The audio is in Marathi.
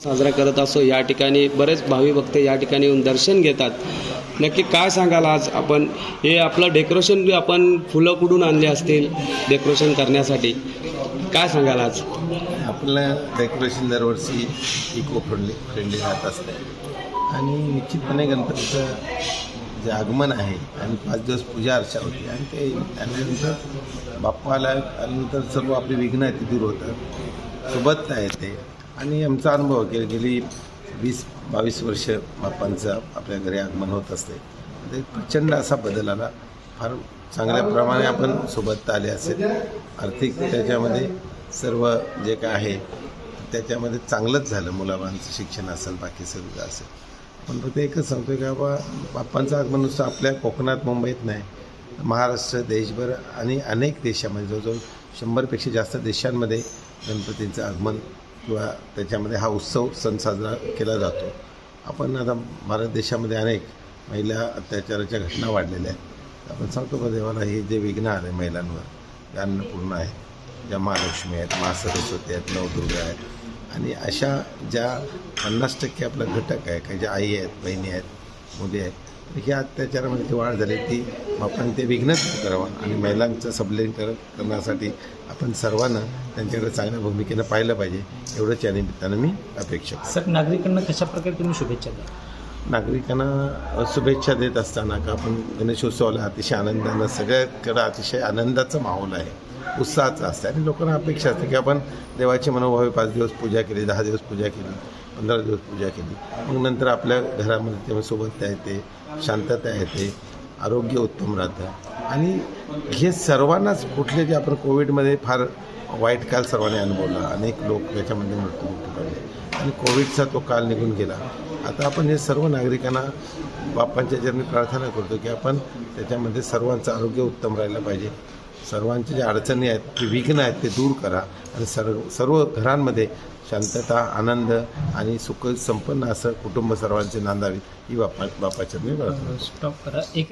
साजरा करत असो या ठिकाणी बरेच भावी भक्त या ठिकाणी येऊन दर्शन घेतात. नक्की काय सांगाल आज आपण? हे आपलं डेकोरेशन बी आपण फुलं कुठून आणले असतील डेकोरेशन करण्यासाठी? काय सांगाल आज? आपलं डेकोरेशन दरवर्षी इको फ्रेंडली फ्रेंडली राहत असते. आणि निश्चितपणे गणपतीचं जे आगमन आहे आणि पाच दिवस पूजा अर्चा होती आणि ते त्यानंतर बाप्पाला आल्यानंतर सर्व आपली विघ्न आहेत ते दूर होतात आहे येते आणि आमचा अनुभव की गेली वीस बावीस वर्ष बाप्पांचं आपल्या घरी आगमन होत असते. ते प्रचंड असा बदल आला. फार चांगल्या प्रमाणे आपण सोबतता आले असेल. आर्थिक त्याच्यामध्ये सर्व जे काय आहे त्याच्यामध्ये चांगलंच झालं. मुलाबांचं शिक्षण असेल बाकी सगळं असेल. पण फक्त एकच सांगतोय की बाबा बाप्पांचं आगमन नुसतं आपल्या कोकणात मुंबईत नाही. महाराष्ट्र देशभर आणि अनेक देशामध्ये जवळजवळ शंभरपेक्षा जास्त देशांमध्ये गणपतींचं आगमन किंवा त्याच्यामध्ये हा उत्सव सण साजरा केला जातो. आपण आता भारत देशामध्ये अनेक महिला अत्याचाराच्या घटना वाढलेल्या आहेत. आपण सांगतो का देवाला हे जे विघ्न आले महिलांवर जे अन्नपूर्ण आहे ज्या महालक्ष्मी आहेत महासरस्वती आहेत नवदुर्गा आहेत आणि अशा ज्या पन्नास टक्के आपला घटक आहे काही ज्या आई आहेत बहिणी आहेत मुली आहेत ह्या अत्याचारामध्ये जी वाढ झाली ती आपण ते विघ्न करावं आणि महिलांचं सबलीकरण करण्यासाठी आपण सर्वांना त्यांच्याकडे चांगल्या भूमिकेनं पाहिलं पाहिजे एवढंच या निमित्तानं मी अपेक्षा. सर नागरिकांना कशा प्रकारे तुम्ही शुभेच्छा द्या नागरिकांना शुभेच्छा देत असताना का आपण गणेशोत्सवाला अतिशय आनंदानं सगळ्याकडं अतिशय आनंदाचा माहोल आहे उत्साहाचं असते. आणि लोकांना अपेक्षा असते की आपण देवाची मनोभावे पाच दिवस पूजा केली दहा दिवस पूजा केली पंधरा दिवस पूजा केली. मग नंतर आपल्या घरामध्ये तेव्हा सोबतता येते शांतता येते आरोग्य उत्तम राहतं. आणि हे सर्वांनाच कुठले जे आपण कोविडमध्ये फार वाईट काल सर्वांनी अनुभवला. अनेक लोक याच्यामध्ये मृत्यू पडले. आणि कोविडचा तो काल निघून गेला. आता आपण हे सर्व नागरिकांना बाप्पांच्या चरणी प्रार्थना करतो की आपण त्याच्यामध्ये सर्वांचं आरोग्य उत्तम राहिलं पाहिजे. सर्वांच्या ज्या अडचणी आहेत ते विघ्न आहेत ते दूर करा. आणि सर्व सर्व घरांमध्ये शांतता आनंद आणि सुख संपन्न असं कुटुंब सर्वांचे नांदावी. ही बाप्पा बाप्पाच्या मी स्टॉप करा. एक